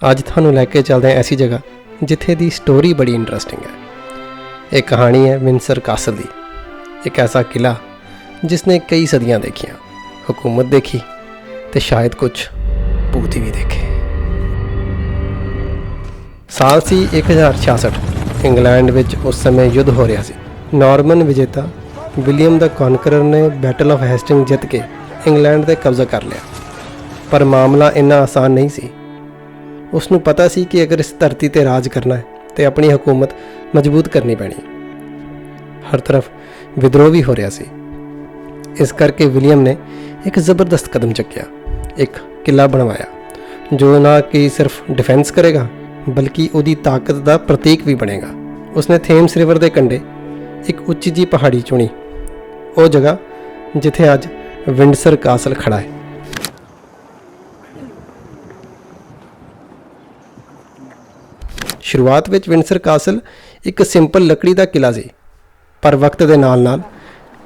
ਅੱਜ ਤੁਹਾਨੂੰ ਲੈ ਕੇ ਚੱਲਦੇ ਹਾਂ ਐਸੀ ਜਗ੍ਹਾ ਜਿੱਥੇ ਦੀ ਸਟੋਰੀ ਬੜੀ ਇੰਟਰਸਟਿੰਗ ਹੈ। ਇਹ ਕਹਾਣੀ ਹੈ ਵਿੰਸਰ ਕਾਸਲ ਦੀ। ਇੱਕ ਐਸਾ ਕਿਲਾ ਜਿਸ ਨੇ ਕਈ ਸਦੀਆਂ ਦੇਖੀਆਂ, ਹਕੂਮਤ ਦੇਖੀ ਤੇ ਸ਼ਾਇਦ ਕੁਝ ਭੂਤ ਵੀ ਦੇਖੇ। ਸਾਲ ਸੀ 1066 ਇੰਗਲੈਂਡ ਵਿੱਚ ਉਸ ਸਮੇਂ ਯੁੱਧ ਹੋ ਰਿਹਾ ਸੀ। ਨਾਰਮਨ ਵਿਜੇਤਾ ਵਿਲੀਅਮ ਦਾ ਕਨਕਰਰ ਨੇ ਬੈਟਲ ਆਫ ਹੈਸਟਿੰਗ ਜਿੱਤ ਕੇ ਇੰਗਲੈਂਡ ਤੇ ਕਬਜ਼ਾ ਕਰ ਲਿਆ। ਪਰ ਮਾਮਲਾ ਇੰਨਾ ਆਸਾਨ ਨਹੀਂ ਸੀ ਉਸ ਨੂੰ ਪਤਾ ਸੀ ਕਿ ਅਗਰ ਇਸ ਧਰਤੀ ਤੇ ਰਾਜ ਕਰਨਾ ਹੈ, ਤੇ ਆਪਣੀ ਹਕੂਮਤ ਮਜ਼ਬੂਤ ਕਰਨੀ ਪੈਣੀ ਹਰ ਤਰਫ ਵਿਦਰੋਹ ਵੀ ਹੋ ਰਿਹਾ ਸੀ। ਇਸ ਕਰਕੇ ਵਿਲੀਅਮ ਨੇ ਇੱਕ ਜ਼ਬਰਦਸਤ ਕਦਮ ਚੱਕਿਆ, ਇੱਕ ਕਿਲਾ ਬਣਵਾਇਆ, ਜੋ ਨਾ ਕਿ ਸਿਰਫ ਡਿਫੈਂਸ ਕਰੇਗਾ, ਬਲਕਿ ਉਹਦੀ ਤਾਕਤ ਦਾ ਪ੍ਰਤੀਕ ਵੀ ਬਣੇਗਾ। ਉਸਨੇ ਥੇਮਸ ਰਿਵਰ ਦੇ ਕੰਢੇ ਇੱਕ ਉੱਚੀ ਜੀ ਪਹਾੜੀ ਚੁਣੀ। ਉਹ ਜਗ੍ਹਾ ਜਿੱਥੇ ਅੱਜ ਵਿੰਡਸਰ ਕਾਸਲ ਖੜਾ ਹੈ। ਸ਼ੁਰੂਆਤ ਵਿੱਚ ਵਿੰਸਰ ਕਾਸਲ ਇੱਕ ਸਿੰਪਲ ਲੱਕੜੀ ਦਾ ਕਿਲਾ ਸੀ, ਪਰ ਵਕਤ ਦੇ ਨਾਲ-ਨਾਲ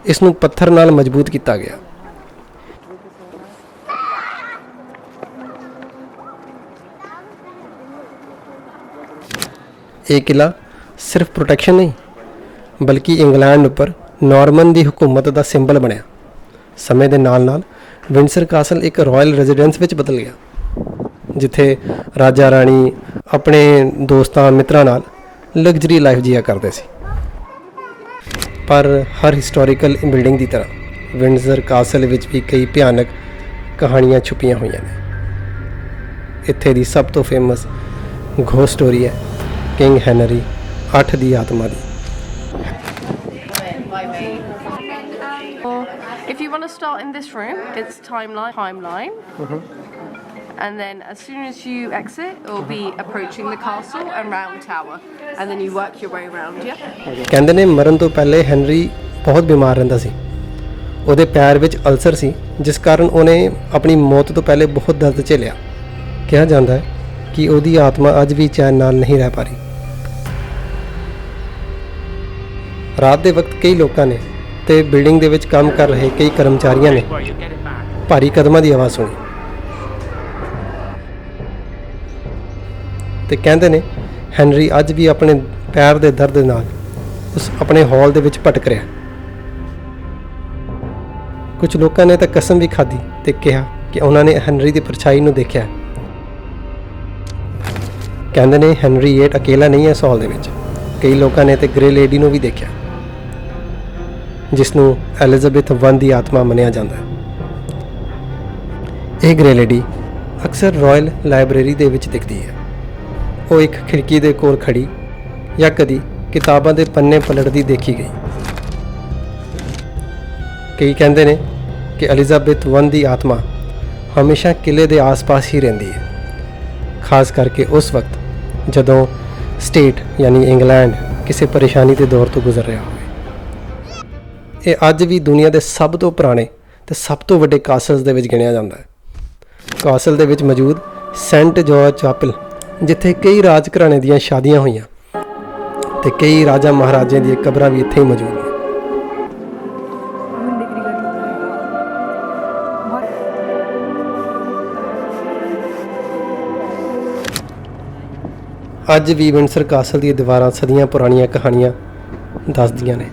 ਇਸ ਨੂੰ ਪੱਥਰ ਨਾਲ ਮਜ਼ਬੂਤ ਕੀਤਾ ਗਿਆ। ਇਹ ਕਿਲਾ ਸਿਰਫ ਪ੍ਰੋਟੈਕਸ਼ਨ ਨਹੀਂ, ਬਲਕਿ ਇੰਗਲੈਂਡ ਉੱਪਰ ਨਾਰਮਨ ਦੀ ਹਕੂਮਤ ਦਾ ਸਿੰਬਲ ਬਣਿਆ। ਸਮੇਂ ਦੇ ਨਾਲ-ਨਾਲ ਵਿੰਸਰ ਕਾਸਲ ਇੱਕ ਰਾਇਲ ਰੈਜ਼ੀਡੈਂਸ ਵਿੱਚ ਬਦਲ ਗਿਆ, ਜਿੱਥੇ ਰਾਜਾ ਰਾਣੀ ਆਪਣੇ ਦੋਸਤਾਂ ਮਿੱਤਰਾਂ ਨਾਲ ਲਗਜ਼ਰੀ ਲਾਈਫ ਜੀਆ ਕਰਦੇ ਸੀ ਪਰ ਹਰ ਹਿਸਟੋਰੀਕਲ ਬਿਲਡਿੰਗ ਦੀ ਤਰ੍ਹਾਂ ਵਿੰਡਸਰ ਕਾਸਲ ਵਿੱਚ ਵੀ ਕਈ ਭਿਆਨਕ ਕਹਾਣੀਆਂ ਛੁਪੀਆਂ ਹੋਈਆਂ ਨੇ ਇੱਥੇ ਦੀ ਸਭ ਤੋਂ ਫੇਮਸ ਘੋਸਟ ਸਟੋਰੀ ਹੈ ਕਿੰਗ ਹੈਨਰੀ 8 ਦੀ ਆਤਮਾ ਦੀ if you want to start in this room, it's timeline. Timeline. And then as soon as you exit, it will be approaching the castle and round tower. And then you work your way around, yeah? ਕਹਿੰਦੇ ਨੇ ਮਰਨ ਤੋਂ ਪਹਿਲੇ Henry ਬਹੁਤ ਬਿਮਾਰ ਰਹਿੰਦਾ ਸੀ ਉਹਦੇ ਪੈਰ ਵਿੱਚ ਅਲਸਰ ਸੀ ਜਿਸ ਕਾਰਨ ਉਹਨੇ ਆਪਣੀ ਮੌਤ ਤੋਂ ਪਹਿਲੇ ਬਹੁਤ ਦਰਦ ਝੇਲਿਆ ਕਿਹਾ ਜਾਂਦਾ ਹੈ ਕਿ ਉਹਦੀ ਆਤਮਾ ਅੱਜ ਵੀ ਚੈਨ ਨਾਲ ਨਹੀਂ ਰਹਿ ਪਾ ਰਹੀ ਰਾਤ ਦੇ ਵਕਤ ਕਈ ਲੋਕਾਂ ਨੇ ਤੇ ਬਿਲਡਿੰਗ ਦੇ ਵਿੱਚ ਕੰਮ ਕਰ ਰਹੇ ਕਈ ਕਰਮਚਾਰੀਆਂ ਨੇ ਭਾਰੀ ਕਦਮਾਂ ਦੀ ਆਵਾਜ਼ ਸੁਣੀ ਤੇ ਕਹਿੰਦੇ ਨੇ, ਹੈਨਰੀ ਅੱਜ ਵੀ ਆਪਣੇ ਪੈਰ ਦੇ ਦਰਦ ਨਾਲ ਉਸ ਆਪਣੇ ਹਾਲ ਦੇ ਵਿੱਚ ਭਟਕ ਰਿਹਾ ਕੁਝ ਲੋਕਾਂ ਨੇ ਤਾਂ ਕਸਮ ਵੀ ਖਾਧੀ ਤੇ ਕਿਹਾ ਕਿ ਉਹਨਾਂ ਨੇ ਹੈਨਰੀ ਦੀ ਪਰਛਾਈ ਨੂੰ ਦੇਖਿਆ। ਕਹਿੰਦੇ ਨੇ, ਹੈਨਰੀ ਏਟ ਅਕੇਲਾ ਨਹੀਂ ਹੈ ਇਸ ਹਾਲ ਦੇ ਵਿੱਚ। ਕਈ ਲੋਕਾਂ ਨੇ ਤੇ ਗ੍ਰੇ ਲੇਡੀ ਨੂੰ ਵੀ ਦੇਖਿਆ, ਜਿਸ ਨੂੰ ਐਲਿਜ਼ਾਬੈਥ 1 ਦੀ ਆਤਮਾ ਮੰਨਿਆ ਜਾਂਦਾ ਹੈ। ਇਹ ਗ੍ਰੇ ਲੇਡੀ ਅਕਸਰ ਰਾਇਲ ਲਾਇਬ੍ਰੇਰੀ ਦੇ ਵਿੱਚ ਦਿਖਦੀ ਹੈ। ਉਹ ਇੱਕ ਖਿੜਕੀ ਦੇ ਕੋਲ ਖੜੀ ਜਾਂ ਕਦੀ ਕਿਤਾਬਾਂ ਦੇ ਪੰਨੇ ਪਲਟਦੀ ਦੇਖੀ ਗਈ। ਕਈ ਕਹਿੰਦੇ ਨੇ ਕਿ ਐਲਿਜ਼ਾਬੈਥ 1 ਦੀ ਆਤਮਾ ਹਮੇਸ਼ਾ ਕਿਲੇ ਦੇ ਆਸ-ਪਾਸ ਹੀ ਰਹਿੰਦੀ ਹੈ। ਖਾਸ ਕਰਕੇ ਉਸ ਵਕਤ ਜਦੋਂ ਸਟੇਟ ਯਾਨੀ ਇੰਗਲੈਂਡ ਕਿਸੇ ਪਰੇਸ਼ਾਨੀ ਦੇ ਦੌਰ ਤੋਂ ਗੁਜ਼ਰ ਰਿਹਾ ਹੋਵੇ। ਇਹ ਅੱਜ ਵੀ ਦੁਨੀਆ ਦੇ ਸਭ ਤੋਂ ਪੁਰਾਣੇ ਤੇ ਸਭ ਤੋਂ ਵੱਡੇ ਕਾਸਲਸ ਦੇ ਵਿੱਚ ਗਿਣਿਆ ਜਾਂਦਾ ਹੈ। ਕਾਸਲ ਦੇ ਵਿੱਚ ਮੌਜੂਦ ਸੈਂਟ ਜਾਰਜ ਚਾਪਲ ਜਿੱਥੇ ਕਈ ਰਾਜ ਘਰਾਣੇ ਦੀਆਂ ਸ਼ਾਦੀਆਂ ਹੋਈਆਂ ਤੇ ਕਈ ਰਾਜਾ ਮਹਾਰਾਜਿਆਂ ਦੀਆਂ ਕਬਰਾਂ ਵੀ ਇੱਥੇ ਹੀ ਮੌਜੂਦ ਨੇ। ਅੱਜ ਵੀ ਵਿੰਡਸਰ ਕਾਸਲ ਦੀਆਂ ਦੀਵਾਰਾਂ ਸਦੀਆਂ ਪੁਰਾਣੀਆਂ ਕਹਾਣੀਆਂ ਦੱਸਦੀਆਂ ਨੇ।